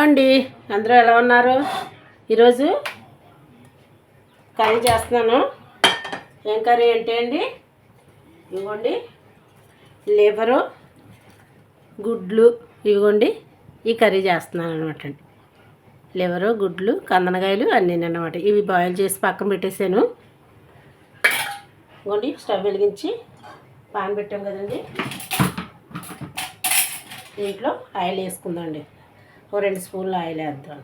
అండి అందరూ ఎలా ఉన్నారు? ఈరోజు కర్రీ చేస్తున్నాను. ఏం కర్రీ ఏంటి అండి? ఇవ్వండి. లివరు గుడ్లు ఇవ్వండి. ఈ కర్రీ చేస్తున్నాను అనమాట అండి. లివరు గుడ్లు కందనకాయలు అన్నీ అనమాట ఇవి బాయిల్ చేసి పక్కన పెట్టేశాను. ఇవ్వండి. స్టవ్ వెలిగించి పాన్ పెట్టాం కదండి. దీంట్లో ఆయిల్ వేసుకుందామండి ఓ రెండు స్పూన్లు ఆయిల్ వేద్దాం.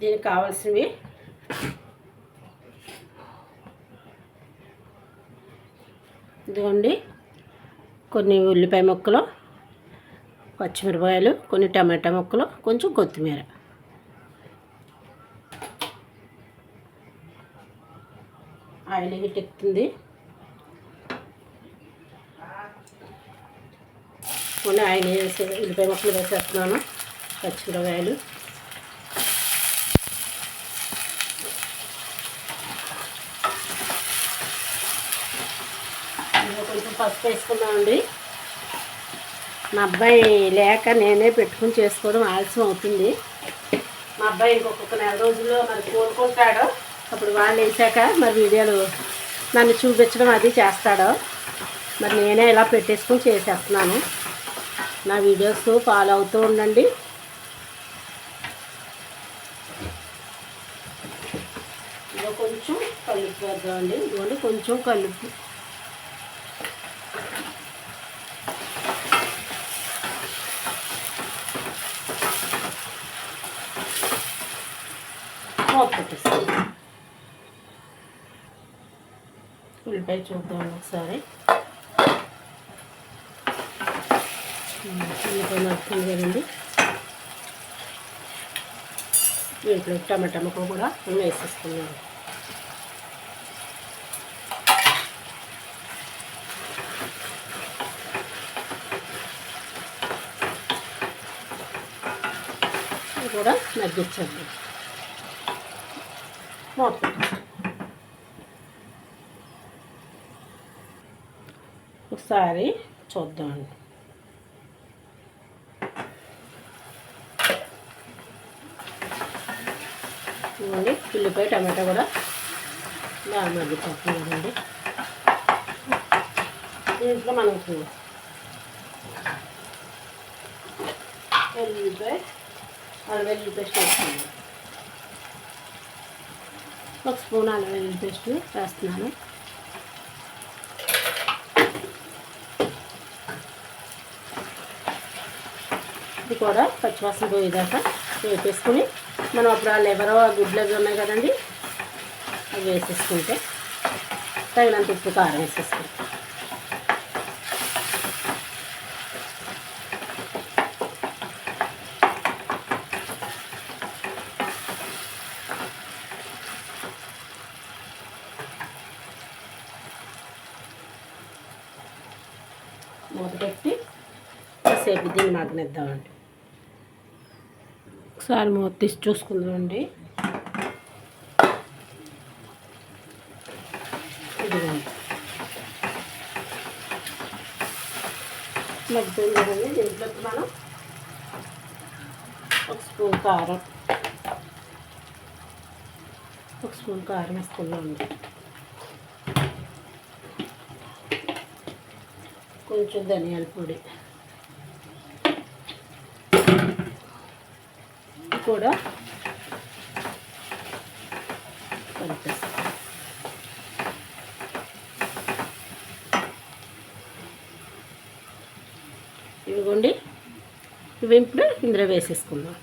దీనికి కావాల్సినవి ఇదిగోండి. కొన్ని ఉల్లిపాయ ముక్కలు పచ్చిమిరపకాయలు కొన్ని టమాటా ముక్కలు కొంచెం కొత్తిమీర. ఆయిల్ గిట్టెక్కుతుంది కొన్ని ఆయిల్ వేసి ఉల్లిపాయ ముక్కలు వేసేస్తున్నాను పచ్చిమిరపకాయలు. కొంచెం పసుపు వేసుకున్నామండి మా అబ్బాయి లేక నేనే పెట్టుకుని చేసుకోవడం ఆలస్యం అవుతుంది. మా అబ్బాయి ఇంకొక నెల రోజుల్లో మరి కోరుకుంటాడు అప్పుడు వాళ్ళు వేసాక మరి వీడియోలు నన్ను చూపించడం అది చేస్తాడు. మరి నేనే ఇలా పెట్టేసుకుని చేసేస్తున్నాను. నా వీడియోస్ ఫాలో అవుతూ ఉండండి. ఇదో కొంచెం కలుపు వేద్దామండి ఇదిగోండి కొంచెం కలుపు. మూత పెట్టేస్తాను వంకాయ చూద్దాం ఒకసారి. ఉల్లిపాయ నడుస్తుంది కదండి. దీంట్లో టమాటా ముక్క కూడా మేము ఇది కూడా నగ్గించండి మూత ఒకసారి చూద్దామండి. ఇవ్వండి ఉల్లిపాయ టమాటా కూడా బాగా మగ్గిపోతుంది కదండి దీంట్లో మనకు వెల్లుల్లిపాయ అల్లం వెల్లుల్లి పేస్ట్ వేస్తున్నాను. ఒక స్పూన్ అల్లం వెల్లుల్లి పేస్ట్ వేస్తున్నాను. ఇది కూడా పచ్చివాసన పోయేదాకా వేపేసుకుని మనం అప్పుడు ఆ లెవరో ఆ గుడ్లు అవి ఉన్నాయి కదండి అవి వేసేసుకుంటే తగినంత ఉప్పు కారం వేసేసుకుంటాం. మూత పెట్టి కాసేపు దీన్ని మగ్గనిద్దామండి ఒకసారి మూత తీసి చూసుకుందామండి. ఇదిగోండి. మగ్గుతుంది కదండి దీంట్లోకి మనం ఒక స్పూన్ కారం ఒక స్పూన్ కారం వేసుకుందామండి. కొంచెం ధనియాల పొడి. కూడా కలిపేస్తాం. ఇవిగోండి ఇవి ఇప్పుడు ఇందులో వేసేసుకుందాం.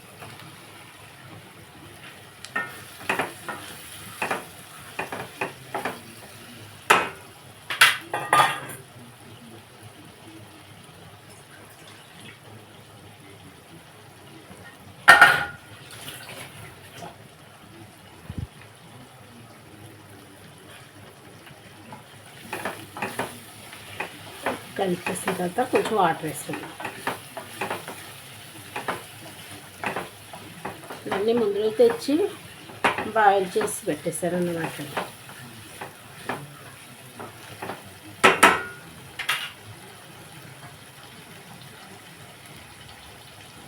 కలిపేసిన తర్వాత కొంచెం వాటర్ వేసుకుందాం. ఇవన్నీ ముందులో తెచ్చి బాయిల్ చేసి పెట్టేశారన్నమాట.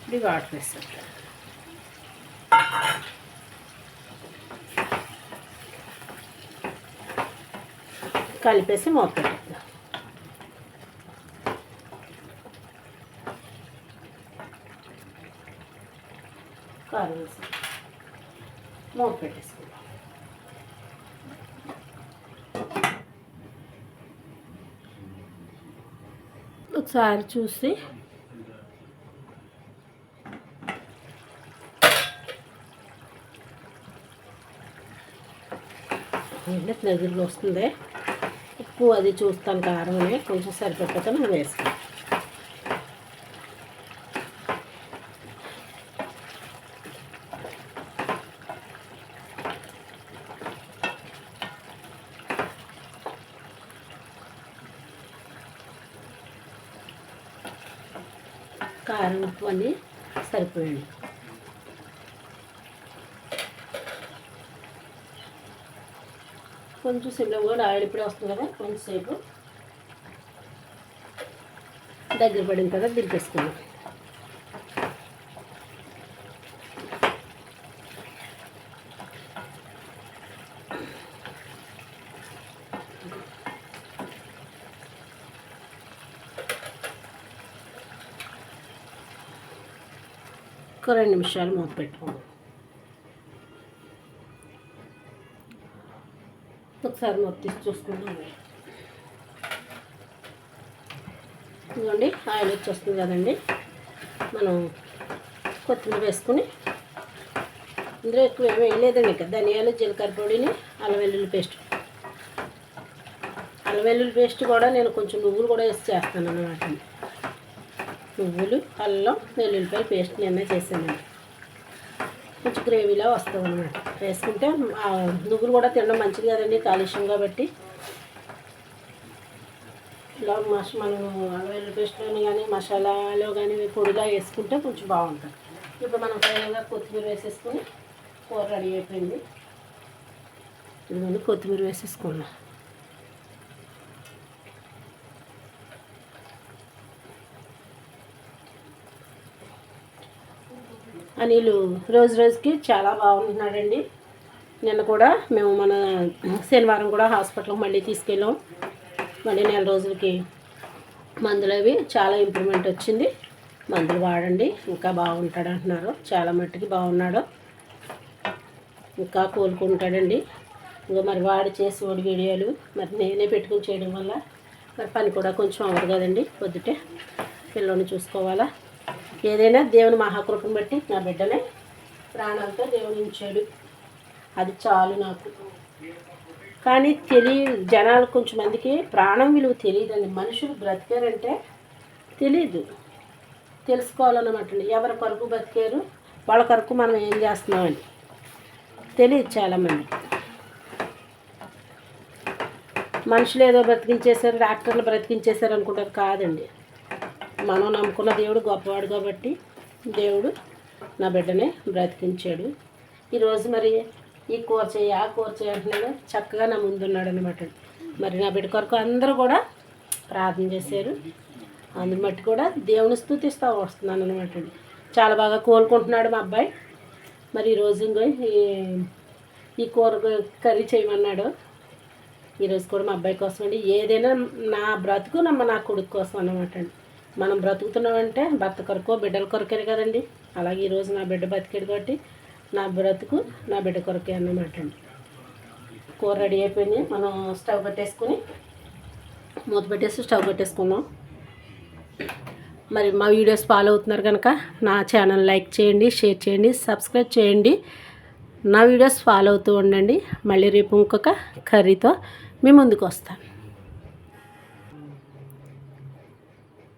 ఇది వాటర్ వేస్తారు కలిపేసి మూత కారం వేసి మూత పెట్టేసుకుందాం. ఒకసారి చూసి నదులు వస్తుంది? ఉప్పు అది చూస్తాను కారం అని కొంచెం సరిపెట్టక మనం వేస్తాం కారం ఉప్పు అన్నీ కొంచెం సిమ్లో కూడా ఆయిల్ ఇప్పుడే వస్తుంది కదా కొంచెంసేపు దగ్గర పడింది కదా దింపేసుకున్నాం ఒక రెండు నిమిషాలు మూత పెట్టుకోండి. ఒకసారి మూత తీసి చూసుకుందాం ఇదిగోండి ఆయిల్ వచ్చేస్తుంది కదండి. మనం కొత్తిమీర వేసుకుని ఇందులో ఎక్కువ ఏమి వేయలేదండి ఇంకా ధనియాలు జీలకర్ర పొడిని అల్లం వెల్లుల్లి పేస్ట్. అల్లం వెల్లుల్లి పేస్ట్ కూడా నేను కొంచెం నువ్వులు కూడా వేసి చేస్తాను అన్నమాట నువ్వులు అల్లం వెల్లుల్లిపాయ పేస్ట్ నిన్న చేశానండి. కొంచెం గ్రేవీలా వస్తుంది అనమాట వేసుకుంటే నువ్వులు కూడా తినడం మంచిది కదండి కాలుష్యం కాబట్టి. ఇలా మస మనం వెల్లుల్లి పేస్ట్లోని కానీ మసాలాలో కానీ పొడిగా వేసుకుంటే కొంచెం బాగుంటుంది. ఇప్పుడు మనం ఫైనల్గా కొత్తిమీర వేసేసుకుని కూర రెడీ అయిపోయింది. ఇదిగోండి కొత్తిమీర వేసేసుకున్నాం. అనిలు రోజు రోజుకి చాలా బాగుంటున్నాడండి నిన్న కూడా మేము మన శనివారం కూడా హాస్పిటల్కి మళ్ళీ తీసుకెళ్ళాం. మళ్ళీ నెల రోజులకి మందులు అవి చాలా ఇంప్రూవ్మెంట్ వచ్చింది. మందులు వాడండి ఇంకా బాగుంటాడు అంటున్నారు. చాలా మట్టుకి బాగున్నాడు. ఇంకా కోలుకుంటాడండి. ఇంకా మరి వాడు చేసి ఓడి వీడియోలు మరి నేనే పెట్టుకుని చేయడం వల్ల మరి పని కూడా కొంచెం అవ్వదు కదండి. పొద్దుటే పిల్లల్ని చూసుకోవాలా. ఏదైనా దేవుని మహాకృపను బట్టి నా బిడ్డనే ప్రాణాలతో దేవుని ఉంచాడు అది చాలు నాకు. కానీ తెలియ జనాలు కొంచెం మందికి ప్రాణం విలువ తెలియదండి. మనుషులు బ్రతికారంటే తెలీదు. తెలుసుకోవాలన్నమాట ఎవరి కొరకు బ్రతికారు? వాళ్ళ కొరకు మనం ఏం చేస్తున్నామని తెలియదు చాలామంది. మనుషులు ఏదో బ్రతికించేశారు డాక్టర్లు బ్రతికించేశారు అనుకుంటారు కాదండి. మనం నమ్ముకున్న దేవుడు గొప్పవాడు కాబట్టి దేవుడు నా బిడ్డనే బ్రతికించాడు. ఈరోజు మరి ఈ కూర చేయి ఆ కూర చేయి అంటున్నాడు. చక్కగా నా ముందున్నాడు అనమాట మరి నా బిడ్డ కొరకు అందరూ కూడా ప్రార్థన చేశారు. అందుని బట్టి కూడా దేవుని స్థుతిస్తూ వస్తున్నాను అనమాట చాలా బాగా కోలుకుంటున్నాడు మా అబ్బాయి. మరి ఈరోజు ఇంకో ఈ- ఈ కూర కర్రీ చేయమన్నాడు. ఈరోజు కూడా మా అబ్బాయి కోసం అండి ఏదైనా నా బ్రతుకు నమ్మ నా కొడుకు కోసం అన్నమాట. అండి మనం బ్రతుకుతున్నామంటే భర్త కొరకో బిడ్డల కొరకే కదండి. అలాగే ఈరోజు నా బిడ్డ బతికాడు కాబట్టి నా బ్రతుకు నా బిడ్డ కొరకే అన్నమాట అండి. కూర రెడీ అయిపోయింది. మనం స్టవ్ పెట్టేసుకుని మూత పెట్టేసి స్టవ్ పెట్టేసుకుందాం మరి మా వీడియోస్ ఫాలో అవుతున్నారు కనుక నా ఛానల్ లైక్ చేయండి షేర్ చేయండి సబ్స్క్రైబ్ చేయండి. నా వీడియోస్ ఫాలో అవుతూ ఉండండి. మళ్ళీ రేపు ఇంకొక కర్రీతో మీ ముందుకు వస్తాను.